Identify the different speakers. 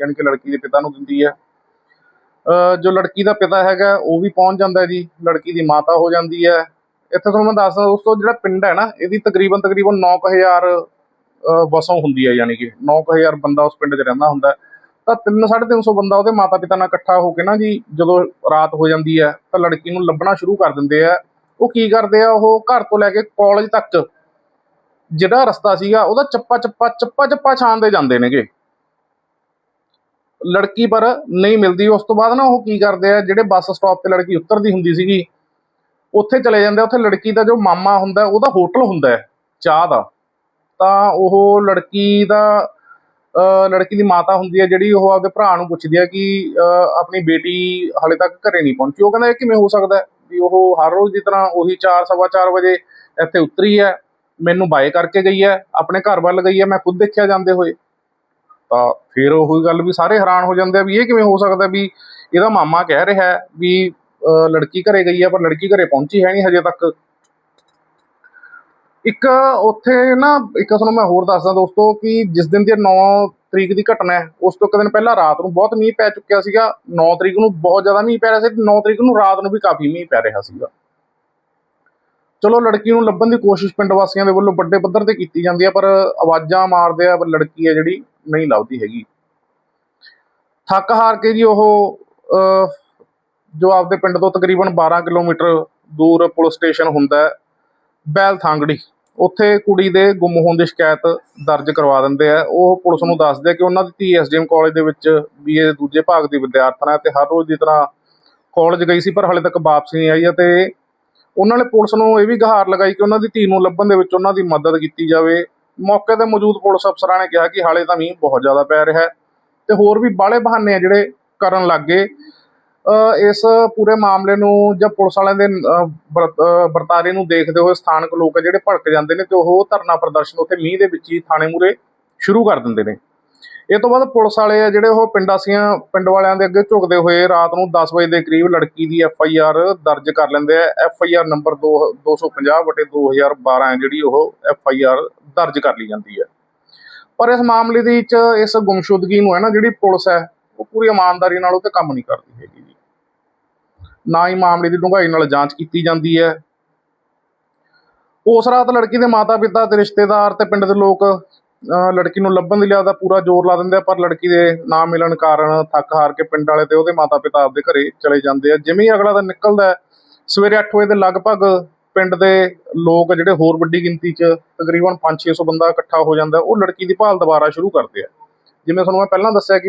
Speaker 1: ਯਾਨੀ ਕਿ ਲੜਕੀ ਦੇ ਪਿਤਾ ਨੂੰ ਦਿੰਦੀ ਹੈ ਅਹ ਜੋ ਲੜਕੀ ਦਾ ਪਿਤਾ ਹੈਗਾ, ਉਹ ਵੀ ਪਹੁੰਚ ਜਾਂਦਾ ਜੀ। ਲੜਕੀ ਦੀ ਮਾਤਾ ਹੋ ਜਾਂਦੀ ਹੈ ਇੱਥੇ ਤੁਹਾਨੂੰ ਮੈਂ ਦੱਸਦਾ ਦੋਸਤੋ ਜਿਹੜਾ ਪਿੰਡ ਹੈ ਨਾ, ਇਹਦੀ ਤਕਰੀਬਨ ਤਕਰੀਬਨ 9000 ਅਹ ਵਸੋਂ ਹੁੰਦੀ ਹੈ ਯਾਨੀ ਕਿ। 9000 ਬੰਦਾ ਉਸ ਪਿੰਡ 'ਚ ਰਹਿੰਦਾ ਹੁੰਦਾ। ਹੈ। ਤਾਂ 3-350 ਬੰਦਾ ਉਹਦੇ ਮਾਤਾ ਪਿਤਾ ਨਾਲ ਇਕੱਠਾ ਹੋ ਕੇ ਨਾ ਜੀ, ਜਦੋਂ ਰਾਤ ਹੋ ਜਾਂਦੀ ਹੈ ਤਾਂ ਲੜਕੀ ਨੂੰ ਲੱਭਣਾ ਸ਼ੁਰੂ ਕਰ ਦਿੰਦੇ ਆ। ਉਹ ਕੀ ਕਰਦੇ ਆ, ਉਹ ਘਰ ਤੋਂ ਲੈ ਕੇ ਕਾਲਜ ਤੱਕ ਜਿਹੜਾ ਰਸਤਾ ਸੀਗਾ, ਉਹਦਾ ਚੱਪਾ ਚੱਪਾ ਚੱਪਾ ਚੱਪਾ ਛਾਂਦੇ ਜਾਂਦੇ ਨੇਗੇ। ਲੜਕੀ ਪਰ ਨਹੀਂ ਮਿਲਦੀ। ਉਸ ਤੋਂ ਬਾਅਦ ਨਾ ਉਹ ਕੀ ਕਰਦੇ ਆ, ਜਿਹੜੇ ਬੱਸ ਸਟਾਪ ਤੇ ਲੜਕੀ ਉਤਰਦੀ ਹੁੰਦੀ ਸੀਗੀ, ਉੱਥੇ ਚਲੇ ਜਾਂਦੇ ਉੱਥੇ ਲੜਕੀ ਦਾ ਜੋ ਮਾਮਾ ਹੁੰਦਾ, ਉਹਦਾ ਹੋਟਲ ਹੁੰਦਾ ਹੈ, ਚਾਹ ਦਾ। ਤਾਂ ਉਹ ਲੜਕੀ ਦਾ ਲੜਕੀ ਦੀ ਮਾਤਾ ਹੁੰਦੀ ਹੈ, ਜਿਹੜੀ ਉਹ ਆਪਦੇ ਭਰਾ ਨੂੰ ਪੁੱਛਦੀ ਹੈ ਕਿ ਆਪਣੀ ਬੇਟੀ ਹਾਲੇ ਤੱਕ ਘਰੇ ਨਹੀਂ ਪਹੁੰਚੀ। ਉਹ ਕਹਿੰਦਾ, ਇਹ ਕਿਵੇਂ ਹੋ ਸਕਦਾ ਵੀ ਉਹ ਹਰ ਰੋਜ਼ ਦੀ ਤਰ੍ਹਾਂ ਉਹੀ 4 ਸਵਾ ਚਾਰ ਵਜੇ ਇੱਥੇ ਉਤਰੀ ਹੈ, ਮੈਨੂੰ ਬਾਏ ਕਰਕੇ ਗਈ ਹੈ, ਆਪਣੇ ਘਰ ਵੱਲ ਗਈ ਹੈ, ਮੈਂ ਖੁਦ ਦੇਖਿਆ ਜਾਂਦੇ ਹੋਏ। ਤਾਂ ਫਿਰ ਉਹੀ ਗੱਲ ਵੀ ਸਾਰੇ ਹੈਰਾਨ ਹੋ ਜਾਂਦੇ ਆ ਵੀ ਇਹ ਕਿਵੇਂ ਹੋ ਸਕਦਾ ਵੀ ਇਹਦਾ ਮਾਮਾ ਕਹਿ ਰਿਹਾ ਵੀ, ਅਹ, ਲੜਕੀ ਘਰੇ ਗਈ ਹੈ ਪਰ ਲੜਕੀ ਘਰੇ ਪਹੁੰਚੀ ਹੈ ਨਹੀਂ ਹਜੇ ਤੱਕ। ਇੱਕ ਉੱਥੇ ਨਾ, ਇੱਕ ਤੁਹਾਨੂੰ ਮੈਂ ਹੋਰ ਦੱਸਦਾ ਦੋਸਤੋ ਕਿ ਜਿਸ ਦਿਨ ਦੀ 9 ਤਰੀਕ ਦੀ ਘਟਨਾ ਹੈ, ਉਸ ਤੋਂ ਇੱਕ ਦਿਨ ਪਹਿਲਾਂ ਰਾਤ ਨੂੰ ਬਹੁਤ ਮੀਂਹ ਪੈ ਚੁੱਕਿਆ ਸੀਗਾ। 9 ਤਰੀਕ ਨੂੰ ਬਹੁਤ ਜ਼ਿਆਦਾ ਮੀਂਹ ਪੈ ਰਿਹਾ ਸੀ 9 ਤਰੀਕ ਨੂੰ ਰਾਤ ਨੂੰ ਵੀ ਕਾਫੀ ਮੀਂਹ ਪੈ ਰਿਹਾ ਸੀਗਾ। ਚਲੋ ਲੜਕੀ ਨੂੰ ਲੱਭਣ ਦੀ ਕੋਸ਼ਿਸ਼ ਪਿੰਡ ਵਾਸੀਆਂ ਦੇ ਵੱਲੋਂ ਵੱਡੇ ਪੱਧਰ ਤੇ ਕੀਤੀ ਜਾਂਦੀ ਹੈ, ਪਰ ਆਵਾਜ਼ਾਂ ਮਾਰਦੇ ਆ ਪਰ ਲੜਕੀ ਹੈ ਜਿਹੜੀ ਨਹੀਂ ਲੱਭਦੀ ਹੈਗੀ। ਥੱਕ ਹਾਰ ਕੇ ਜੀ ਉਹ ਜੋ ਆਪਦੇ ਪਿੰਡ ਤੋਂ ਤਕਰੀਬਨ 12 ਕਿਲੋਮੀਟਰ ਦੂਰ ਪੁਲਿਸ ਸਟੇਸ਼ਨ ਹੁੰਦਾ ਹੈ ਬੈਲ ਥਾਂਗੜੀ ਉੱਥੇ ਕੁੜੀ ਦੇ ਗੁੰਮ ਹੋਣ ਦੀ ਸ਼ਿਕਾਇਤ ਦਰਜ ਕਰਵਾ ਦਿੰਦੇ ਆ। ਉਹ ਪੁਲਿਸ ਨੂੰ ਦੱਸਦੇ ਕਿ ਉਹਨਾਂ ਦੀ ਧੀ ਐਸਡੀਐਮ ਕਾਲਜ ਦੇ ਵਿੱਚ ਬੀਏ ਦੇ ਦੂਜੇ ਭਾਗ ਦੀ ਵਿਦਿਆਰਥਣ ਹੈ ਤੇ ਹਰ ਰੋਜ਼ ਦੀ ਤਰ੍ਹਾਂ ਕਾਲਜ ਗਈ ਸੀ, ਪਰ ਹਾਲੇ ਤੱਕ ਵਾਪਸ ਨਹੀਂ ਆਈ ਹੈ ਤੇ ਉਹਨਾਂ ਨੇ ਪੁਲਿਸ ਨੂੰ ਇਹ ਵੀ ਗਹਾਰ ਲਗਾਈ ਕਿ ਉਹਨਾਂ ਦੀ ਧੀ ਨੂੰ ਲੱਭਣ ਦੇ ਵਿੱਚ ਉਹਨਾਂ ਦੀ ਮਦਦ ਕੀਤੀ ਜਾਵੇ। ਮੌਕੇ ਤੇ ਮੌਜੂਦ ਪੁਲਿਸ ਅਫਸਰਾਂ ਨੇ ਕਿਹਾ ਕਿ ਹਾਲੇ ਤਾਂ ਮੀਂਹ ਬਹੁਤ ਜ਼ਿਆਦਾ ਪੈ ਰਿਹਾ ਹੈ ਤੇ ਹੋਰ ਵੀ ਬਾਹਲੇ ਬਹਾਨੇ ਆ ਜਿਹੜੇ ਕਰਨ ਲੱਗੇ ਇਸ ਪੂਰੇ ਮਾਮਲੇ ਨੂੰ ਜਾਂ ਪੁਲਿਸ ਵਾਲਿਆਂ ਦੇ ਵਰਤਾਰੇ ਨੂੰ ਦੇਖਦੇ ਹੋਏ ਸਥਾਨਕ ਲੋਕ ਆ ਜਿਹੜੇ ਭੜਕ ਜਾਂਦੇ ਨੇ ਤੇ ਉਹ ਧਰਨਾ ਪ੍ਰਦਰਸ਼ਨ ਉੱਥੇ ਮੀਂਹ ਦੇ ਵਿੱਚ ਹੀ ਥਾਣੇ ਮੂਰੇ ਸ਼ੁਰੂ ਕਰ ਦਿੰਦੇ ਨੇ। ਇਹ ਤੋਂ ਬਾਅਦ ਪੁਲਿਸ ਵਾਲੇ ਆ ਜਿਹੜੇ ਉਹ ਪਿੰਡਾਸੀਆਂ ਪਿੰਡ ਵਾਲਿਆਂ ਦੇ ਅੱਗੇ ਝੁਕਦੇ ਹੋਏ ਰਾਤ ਨੂੰ 10 ਵਜੇ ਦੇ ਕਰੀਬ ਲੜਕੀ ਦੀ ਐਫ ਆਈ ਆਰ ਦਰਜ ਕਰ ਲੈਂਦੇ ਆ। ਐਫ ਆਈ ਆਰ ਨੰਬਰ 250 ਬਟੇ 2012 ਹੈ ਜਿਹੜੀ ਉਹ ਐਫ ਆਈ ਆਰ ਦਰਜ ਕਰ ਲਈ ਜਾਂਦੀ ਹੈ। ਪਰ ਇਸ ਮਾਮਲੇ ਦੇ ਵਿੱਚ ਇਸ ਗੁੰਮਸ਼ੁਦਗੀ ਨੂੰ ਹੈ ਨਾ ਜਿਹੜੀ ਪੁਲਿਸ ਹੈ, ਉਹ ਪੂਰੀ ਇਮਾਨਦਾਰੀ ਨਾਲ ਉਹ ਤੇ ਕੰਮ ਨਹੀਂ ਕਰਦੀ ਹੈਗੀ ਜੀ। ਨਾ ਹੀ ਮਾਮਲੇ ਦੀ ਡੂੰਘਾਈ ਨਾਲ ਜਾਂਚ ਕੀਤੀ ਜਾਂਦੀ ਹੈ। ਉਸ ਰਾਤ ਲੜਕੀ ਦੇ ਮਾਤਾ-ਪਿਤਾ ਤੇ ਰਿਸ਼ਤੇਦਾਰ ਤੇ ਪਿੰਡ ਦੇ ਲੋਕ ਲੜਕੀ ਨੂੰ ਲੱਭਣ ਦੇ ਲਈ ਆਪਦਾ ਪੂਰਾ ਜ਼ੋਰ ਲਾ ਦਿੰਦੇ ਆ, ਪਰ ਲੜਕੀ ਦੇ ਨਾ ਮਿਲਣ ਕਾਰਨ ਥੱਕ ਹਾਰ ਕੇ ਪਿੰਡ ਵਾਲੇ ਤੇ ਉਹਦੇ ਮਾਤਾ-ਪਿਤਾ ਆਪਦੇ ਘਰੇ ਚਲੇ ਜਾਂਦੇ ਆ। ਜਿਵੇਂ ਹੀ ਅਗਲਾ ਦਿਨ ਨਿਕਲਦਾ ਸਵੇਰੇ 8 ਵਜੇ ਦੇ ਲਗਭਗ ਪਿੰਡ ਦੇ ਲੋਕ ਜਿਹੜੇ ਹੋਰ ਵੱਡੀ ਗਿਣਤੀ 'ਚ ਤਕਰੀਬਨ 5-600 ਬੰਦਾ ਇਕੱਠਾ ਹੋ ਜਾਂਦਾ, ਉਹ ਲੜਕੀ ਦੀ ਭਾਲ ਦੁਬਾਰਾ ਸ਼ੁਰੂ ਕਰਦੇ ਆ। ਜਿਵੇਂ ਤੁਹਾਨੂੰ ਮੈਂ ਪਹਿਲਾਂ ਦੱਸਿਆ ਕਿ